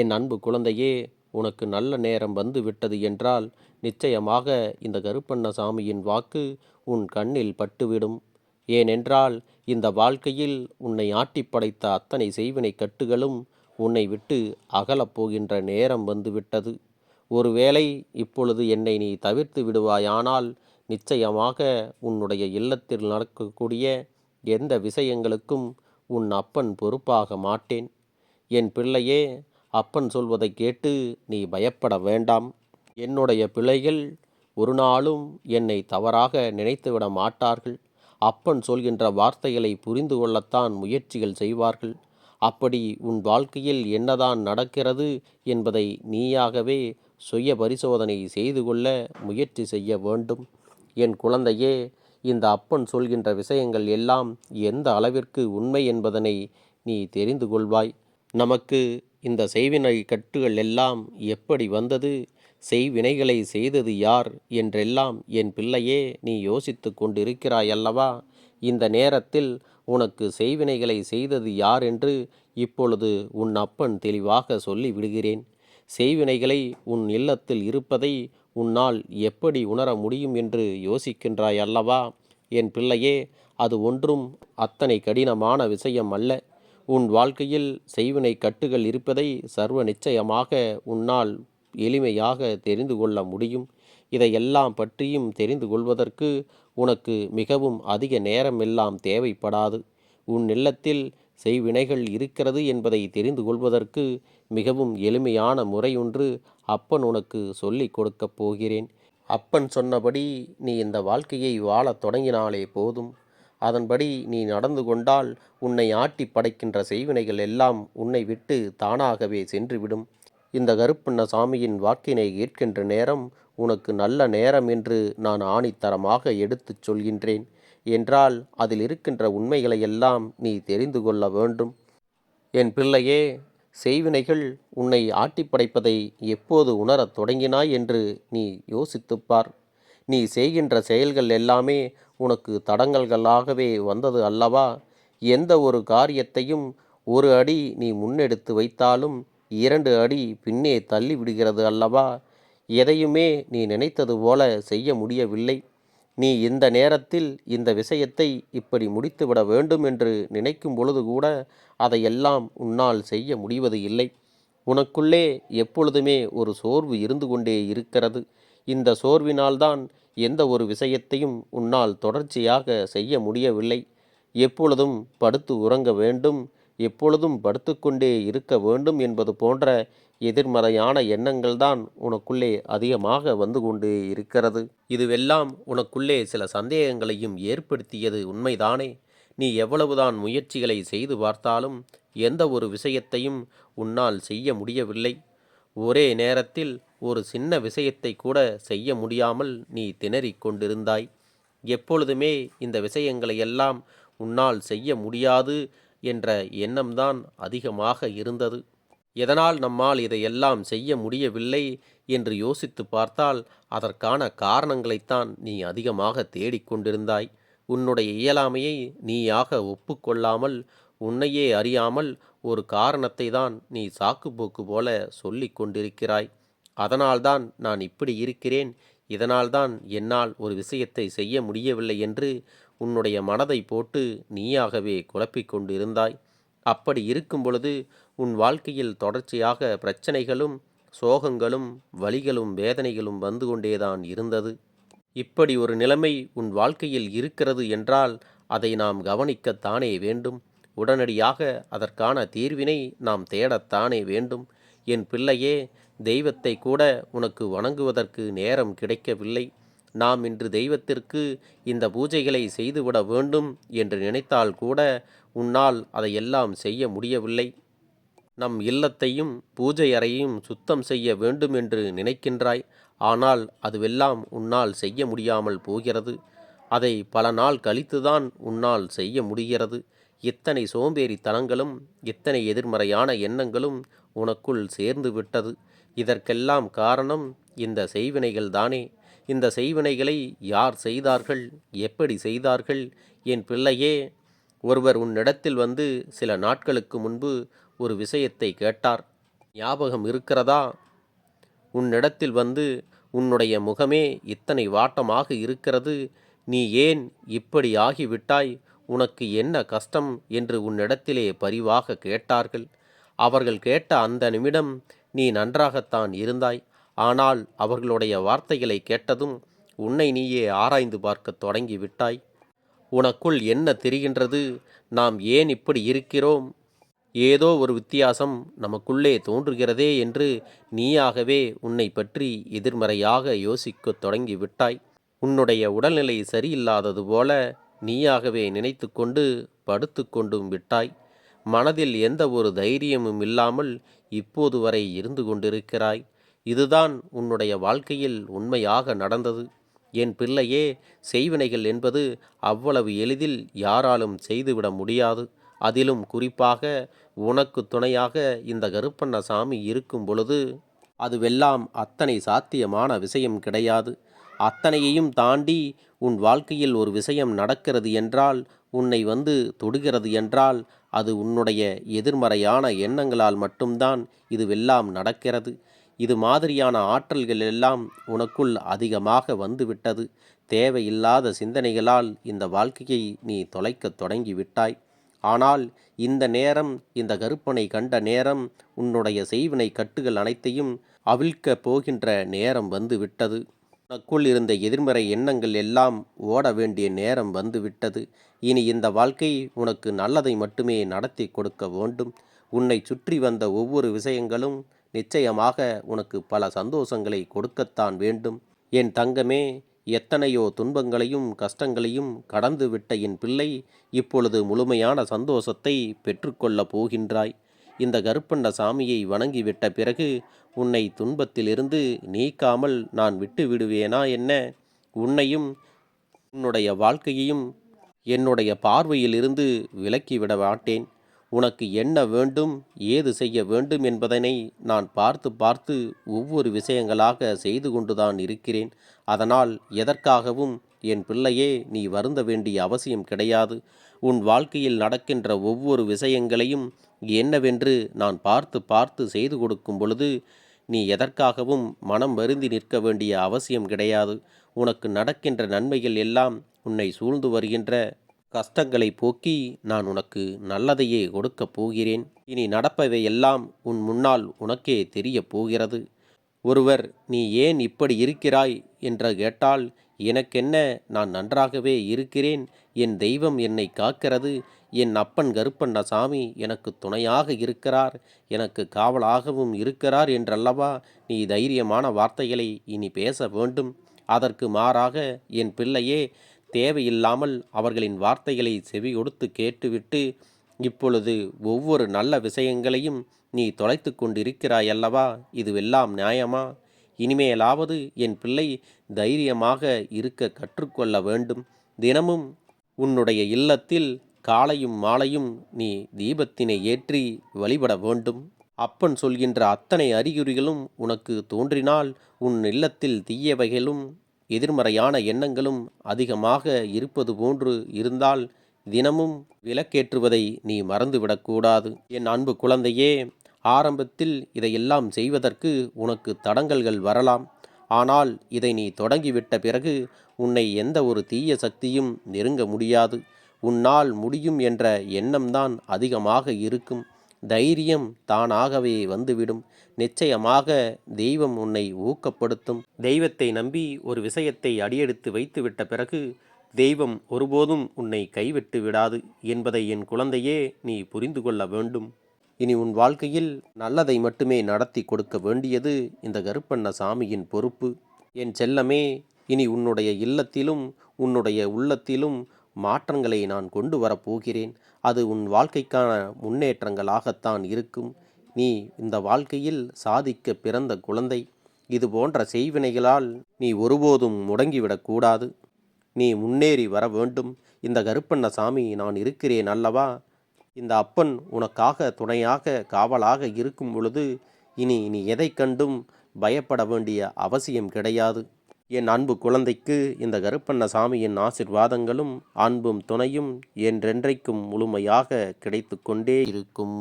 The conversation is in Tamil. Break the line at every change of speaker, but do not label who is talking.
என் அன்பு குழந்தையே உனக்கு நல்ல நேரம் வந்து விட்டது என்றால் நிச்சயமாக இந்த கருப்பண்ணசாமியின் வாக்கு உன் கண்ணில் பட்டுவிடும். ஏனென்றால் இந்த வாழ்க்கையில் உன்னை ஆட்டிப்படைத்த அத்தனை செய்வினை கட்டுகளும் உன்னை விட்டு அகலப் போகின்ற நேரம் வந்துவிட்டது ஒருவேளை இப்பொழுது என்னை நீ தவிர்த்து விடுவாயானால் நிச்சயமாக உன்னுடைய இல்லத்தில் நடக்கக்கூடிய எந்த விஷயங்களுக்கும் உன் அப்பன் பொறுப்பாக மாட்டேன். என் பிள்ளையே அப்பன் சொல்வதை கேட்டு நீ பயப்பட வேண்டாம். என்னுடைய பிள்ளைகள் ஒரு நாளும் என்னை தவறாக நினைத்துவிட மாட்டார்கள். அப்பன் சொல்கின்ற வார்த்தைகளை புரிந்து கொள்ளத்தான் முயற்சிகள் செய்வார்கள். அப்படி உன் வாழ்க்கையில் என்னதான் நடக்கிறது என்பதை நீயாகவே சுய பரிசோதனை செய்து கொள்ள முயற்சி செய்ய வேண்டும். என் குழந்தையே இந்த அப்பன் சொல்கின்ற விஷயங்கள் எல்லாம் எந்த அளவிற்கு உண்மை என்பதனை நீ தெரிந்து கொள்வாய். நமக்கு இந்த செய்வினை கட்டுகள் எல்லாம் எப்படி வந்தது? செய்வினைகளை செய்தது யார்? என்றெல்லாம் என் பிள்ளையே நீ யோசித்து கொண்டிருக்கிறாயல்லவா இந்த நேரத்தில் உனக்கு செய்வினைகளை செய்தது யார் என்று இப்பொழுது உன் அப்பன் தெளிவாக சொல்லி விடுகிறேன் செய்வினைகளை உன் இல்லத்தில் இருப்பதை உன்னால் எப்படி உணர முடியும் என்று யோசிக்கின்றாய் அல்லவா? என் பிள்ளையே அது ஒன்றும் அத்தனை கடினமான விஷயம் அல்ல. உன் வாழ்க்கையில் செய்வினை கட்டுகள் இருப்பதை சர்வ நிச்சயமாக உன்னால் எளிமையாக தெரிந்து கொள்ள முடியும். இதையெல்லாம் பற்றியும் தெரிந்து கொள்வதற்கு உனக்கு மிகவும் அதிக நேரம் எல்லாம் தேவைப்படாது. உன் இல்லத்தில் செய்வினைகள் இருக்கிறது என்பதை தெரிந்து கொள்வதற்கு மிகவும் எளிமையான முறையொன்று அப்பன் உனக்கு சொல்லிக் கொடுக்கப் போகிறேன். அப்பன் சொன்னபடி நீ இந்த வாழ்க்கையை வாழத் தொடங்கினாலே போதும். அதன்படி நீ நடந்து கொண்டால் உன்னை ஆட்டி படைக்கின்ற செய்வினைகள் எல்லாம் உன்னை விட்டு தானாகவே சென்றுவிடும். இந்த கருப்பண்ண சாமியின் வாக்கினை கேட்கின்ற நேரம் உனக்கு நல்ல நேரம் என்று நான் ஆணித்தரமாக எடுத்துச் சொல்கின்றேன். என்றால் அதில் இருக்கின்ற உண்மைகளை எல்லாம் நீ தெரிந்து கொள்ள வேண்டும். என் பிள்ளையே செய்வினைகள் உன்னை ஆட்டிப்படைப்பதை எப்போது உணரத் தொடங்கினாய் என்று நீ யோசித்துப்பார் நீ செய்கின்ற செயல்கள் எல்லாமே உனக்கு தடங்கல்களாகவே வந்தது அல்லவா? எந்த ஒரு காரியத்தையும் ஒரு அடி நீ முன்னெடுத்து வைத்தாலும் இரண்டு அடி பின்னே தள்ளி விடுகிறது அல்லவா? எதையுமே நீ நினைத்தது போல செய்ய முடியவில்லை. நீ இந்த நேரத்தில் இந்த விஷயத்தை இப்படி முடித்துவிட வேண்டும் என்று நினைக்கும் பொழுது கூட அதையெல்லாம் உன்னால் செய்ய முடிவது இல்லை. உனக்குள்ளே எப்பொழுதுமே ஒரு சோர்வு இருந்து கொண்டே இருக்கிறது. இந்த சோர்வினால்தான் எந்த ஒரு விஷயத்தையும் உன்னால் தொடர்ச்சியாக செய்ய முடியவில்லை. எப்பொழுதும் படுத்து உறங்க வேண்டும் எப்பொழுதும் படுத்துக்கொண்டே இருக்க வேண்டும் என்பது போன்ற எதிர்மறையான எண்ணங்கள்தான் உனக்குள்ளே அதிகமாக வந்து கொண்டே இருக்கிறது. இதுவெல்லாம் உனக்குள்ளே சில சந்தேகங்களையும் ஏற்படுத்தியது உண்மைதானே? நீ எவ்வளவுதான் முயற்சிகளை செய்து பார்த்தாலும் எந்த ஒரு விஷயத்தையும் உன்னால் செய்ய முடியவில்லை. ஒரே நேரத்தில் ஒரு சின்ன விஷயத்தை கூட செய்ய முடியாமல் நீ திணறிக் கொண்டிருந்தாய். எப்பொழுதுமே இந்த விஷயங்களை எல்லாம் உன்னால் செய்ய முடியாது என்ற எண்ணம்தான் அதிகமாக இருந்தது. எதனால் நம்மால் இதையெல்லாம் செய்ய முடியவில்லை என்று யோசித்து பார்த்தால் அதற்கான காரணங்களைத்தான் நீ அதிகமாக தேடிக்கொண்டிருந்தாய் உன்னுடைய இயலாமையை நீயாக ஒப்புக்கொள்ளாமல் உன்னையே அறியாமல் ஒரு காரணத்தை தான் நீ சாக்குப்போக்கு போல சொல்லிக் கொண்டிருக்கிறாய். அதனால்தான் நான் இப்படி இருக்கிறேன். இதனால்தான் என்னால் ஒரு விஷயத்தை செய்ய முடியவில்லை என்று உன்னுடைய மனதை போட்டு நீயாகவே குழப்பிக்கொண்டு இருந்தாய் அப்படி இருக்கும் பொழுது உன் வாழ்க்கையில் தொடர்ச்சியாக பிரச்சனைகளும் சோகங்களும் வலிகளும் வேதனைகளும் வந்து கொண்டேதான் இருந்தது. இப்படி ஒரு நிலைமை உன் வாழ்க்கையில் இருக்கிறது என்றால் அதை நாம் கவனிக்கத்தானே வேண்டும். உடனடியாக அதற்கான தீர்வினை நாம் தேடத்தானே வேண்டும். என் பிள்ளையே தெய்வத்தை கூட உனக்கு வணங்குவதற்கு நேரம் கிடைக்கவில்லை. நாம் இன்று தெய்வத்திற்கு இந்த பூஜைகளை செய்துவிட வேண்டும் என்று நினைத்தால் கூட உன்னால் அதையெல்லாம் செய்ய முடியவில்லை. நம் இல்லத்தையும் பூஜை அறையையும் சுத்தம் செய்ய வேண்டும் என்று நினைக்கின்றாய். ஆனால் அதுவெல்லாம் உன்னால் செய்ய முடியாமல் போகிறது. அதை பல நாள் கழித்துதான் உன்னால் செய்ய முடிகிறது. இத்தனை சோம்பேறித்தனங்களும் இத்தனை எதிர்மறையான எண்ணங்களும் உனக்குள் சேர்ந்து விட்டது இதற்கெல்லாம் காரணம் இந்த செய்வினைகள் தானே. இந்த செய்வினைகளை யார் செய்தார்கள்? எப்படி செய்தார்கள்? என் பிள்ளையே ஒருவர் உன்னிடத்தில் வந்து சில நாட்களுக்கு முன்பு ஒரு விஷயத்தை கேட்டார். ஞாபகம் இருக்கிறதா? உன்னிடத்தில் வந்து உன்னுடைய முகமே இத்தனை வாட்டமாக இருக்கிறது. நீ ஏன் இப்படி ஆகிவிட்டாய்? உனக்கு என்ன கஷ்டம்? என்று உன்னிடத்திலே பரிவாக கேட்டார்கள். அவர்கள் கேட்ட அந்த நிமிடம் நீ நன்றாகத்தான் இருந்தாய். ஆனால் அவர்களுடைய வார்த்தைகளை கேட்டதும் உன்னை நீயே ஆராய்ந்து பார்க்கத் தொடங்கி விட்டாய். உனக்குள் என்ன தெரிகின்றது? நாம் ஏன் இப்படி இருக்கிறோம்? ஏதோ ஒரு வித்தியாசம் நமக்குள்ளே தோன்றுகிறதே என்று நீயாகவே உன்னை பற்றி எதிர்மறையாக யோசிக்கத் தொடங்கி விட்டாய். உன்னுடைய உடல்நிலை சரியில்லாதது போல நீயாகவே நினைத்து கொண்டு படுத்து கொண்டும் விட்டாய். மனதில் எந்த ஒரு தைரியமும் இல்லாமல் இப்போது வரை இருந்து கொண்டிருக்கிறாய். இதுதான் உன்னுடைய வாழ்க்கையில் உண்மையாக நடந்தது. என் பிள்ளையே செய்வினைகள் என்பது அவ்வளவு எளிதில் யாராலும் செய்துவிட முடியாது. அதிலும் குறிப்பாக உனக்கு துணையாக இந்த கருப்பண்ண சாமி இருக்கும் பொழுது அதுவெல்லாம் அத்தனை சாத்தியமான விஷயம் கிடையாது. அத்தனையையும் தாண்டி உன் வாழ்க்கையில் ஒரு விஷயம் நடக்கிறது என்றால் உன்னை வந்து தொடுகிறது என்றால் அது உன்னுடைய எதிர்மறையான எண்ணங்களால் மட்டும்தான் இதுவெல்லாம் நடக்கிறது. இது மாதிரியான ஆற்றல்கள் எல்லாம் உனக்குள் அதிகமாக வந்துவிட்டது. தேவையில்லாத சிந்தனைகளால் இந்த வாழ்க்கையை நீ தொலைக்கத் தொடங்கி விட்டாய் ஆனால் இந்த நேரம் இந்த கருப்பனை கண்ட நேரம் உன்னுடைய செய்வினை கட்டுகள் அனைத்தையும் அவிழ்க்க போகின்ற நேரம் வந்து விட்டது உனக்குள் இருந்த எதிர்மறை எண்ணங்கள் எல்லாம் ஓட வேண்டிய நேரம் வந்துவிட்டது. இனி இந்த வாழ்க்கை உனக்கு நல்லதை மட்டுமே நடத்தி கொடுக்க வேண்டும். உன்னை சுற்றி வந்த ஒவ்வொரு விஷயங்களும் நிச்சயமாக உனக்கு பல சந்தோஷங்களை கொடுக்கத்தான் வேண்டும். என் தங்கமே எத்தனையோ துன்பங்களையும் கஷ்டங்களையும் கடந்து விட்ட என் பிள்ளை இப்பொழுது முழுமையான சந்தோஷத்தை பெற்றுக்கொள்ளப் போகின்றாய். இந்த கருப்பண்ண சாமியை வணங்கிவிட்ட பிறகு உன்னை துன்பத்திலிருந்து நீக்காமல் நான் விட்டு விடுவேனா என்ன? உன்னையும் உன்னுடைய வாழ்க்கையையும் என்னுடைய பார்வையிலிருந்து விலக்கிவிட மாட்டேன். உனக்கு என்ன வேண்டும் ஏது செய்ய வேண்டும் என்பதனை நான் பார்த்து பார்த்து ஒவ்வொரு விஷயங்களாக செய்து கொண்டுதான் இருக்கிறேன். அதனால் எதற்காகவும் என் பிள்ளையே நீ வருந்த வேண்டிய அவசியம் கிடையாது. உன் வாழ்க்கையில் நடக்கின்ற ஒவ்வொரு விஷயங்களையும் என்னவென்று நான் பார்த்து பார்த்து செய்து கொடுக்கும் பொழுது நீ எதற்காகவும் மனம் வருந்தி நிற்க வேண்டிய அவசியம் கிடையாது. உனக்கு நடக்கின்ற நன்மைகள் எல்லாம் உன்னை சூழ்ந்து வருகின்ற கஷ்டங்களை போக்கி நான் உனக்கு நல்லதையே கொடுக்கப் போகிறேன். இனி நடப்பவை எல்லாம் உன் முன்னால் உனக்கே தெரியப் போகிறது. ஒருவர் நீ ஏன் இப்படி இருக்கிறாய்? என்று கேட்டால் எனக்கென்ன? நான் நன்றாகவே இருக்கிறேன். என் தெய்வம் என்னை காக்கிறது. என் அப்பன் கருப்பண்ண சாமி எனக்கு துணையாக இருக்கிறார். எனக்கு காவலாகவும் இருக்கிறார் என்றல்லவா? நீ தைரியமான வார்த்தைகளை இனி பேச வேண்டும். அதற்கு மாறாக என் பிள்ளையே தேவையில்லாமல் அவர்களின் வார்த்தைகளை செவி கொடுத்து கேட்டுவிட்டு இப்பொழுது ஒவ்வொரு நல்ல விஷயங்களையும் நீ தொலைத்து கொண்டிருக்கிறாயல்லவா? இதுவெல்லாம் நியாயமா? இனிமேலாவது என் பிள்ளை தைரியமாக இருக்க கற்றுக்கொள்ள வேண்டும். தினமும் உன்னுடைய இல்லத்தில் காலையும் மாலையும் நீ தீபத்தினை ஏற்றி வழிபட வேண்டும். அப்பன் சொல்கின்ற அத்தனை அறிகுறிகளும் உனக்கு தோன்றினால் உன் இல்லத்தில் தீயவைகளும் எதிர்மறையான எண்ணங்களும் அதிகமாக இருப்பது போன்று இருந்தால் தினமும் விளக்கேற்றுவதை நீ மறந்துவிடக்கூடாது. என் அன்பு குழந்தையே ஆரம்பத்தில் இதையெல்லாம் செய்வதற்கு உனக்கு தடங்கல்கள் வரலாம். ஆனால் இதை நீ தொடங்கிவிட்ட பிறகு உன்னை எந்த ஒரு தீய சக்தியும் நெருங்க முடியாது. உன்னால் முடியும் என்ற எண்ணம்தான் அதிகமாக இருக்கும். தைரியம் தானாகவே வந்துவிடும். நிச்சயமாக தெய்வம் உன்னை ஊக்கப்படுத்தும். தெய்வத்தை நம்பி ஒரு விஷயத்தை அடியெடுத்து வைத்துவிட்ட பிறகு தெய்வம் ஒருபோதும் உன்னை கைவிட்டு விடாது என்பதை என் குழந்தையே நீ புரிந்து கொள்ள வேண்டும். இனி உன் வாழ்க்கையில் நல்லதை மட்டுமே நடத்தி கொடுக்க வேண்டியது இந்த கருப்பண்ண சாமியின் பொறுப்பு. என் செல்லமே இனி உன்னுடைய இல்லத்திலும் உன்னுடைய உள்ளத்திலும் மாற்றங்களை நான் கொண்டு வரப்போகிறேன் அது உன் வாழ்க்கைக்கான முன்னேற்றங்களாகத்தான் இருக்கும். நீ இந்த வாழ்க்கையில் சாதிக்க பிறந்த குழந்தை. இது போன்ற செய்வினைகளால் நீ ஒருபோதும் முடங்கிவிடக்கூடாது நீ முன்னேறி வர வேண்டும். இந்த கருப்பண்ண சாமி நான் இருக்கிறேன் அல்லவா? இந்த அப்பன் உனக்காக துணையாக காவலாக இருக்கும் பொழுது இனி நீ எதை கண்டும் பயப்பட வேண்டிய அவசியம் கிடையாது. என் அன்பு குழந்தைக்கு இந்த கருப்பண்ண சாமியின் ஆசிர்வாதங்களும் அன்பும் துணையும் என்றென்றைக்கும் முழுமையாக கிடைத்து கொண்டே இருக்கும்.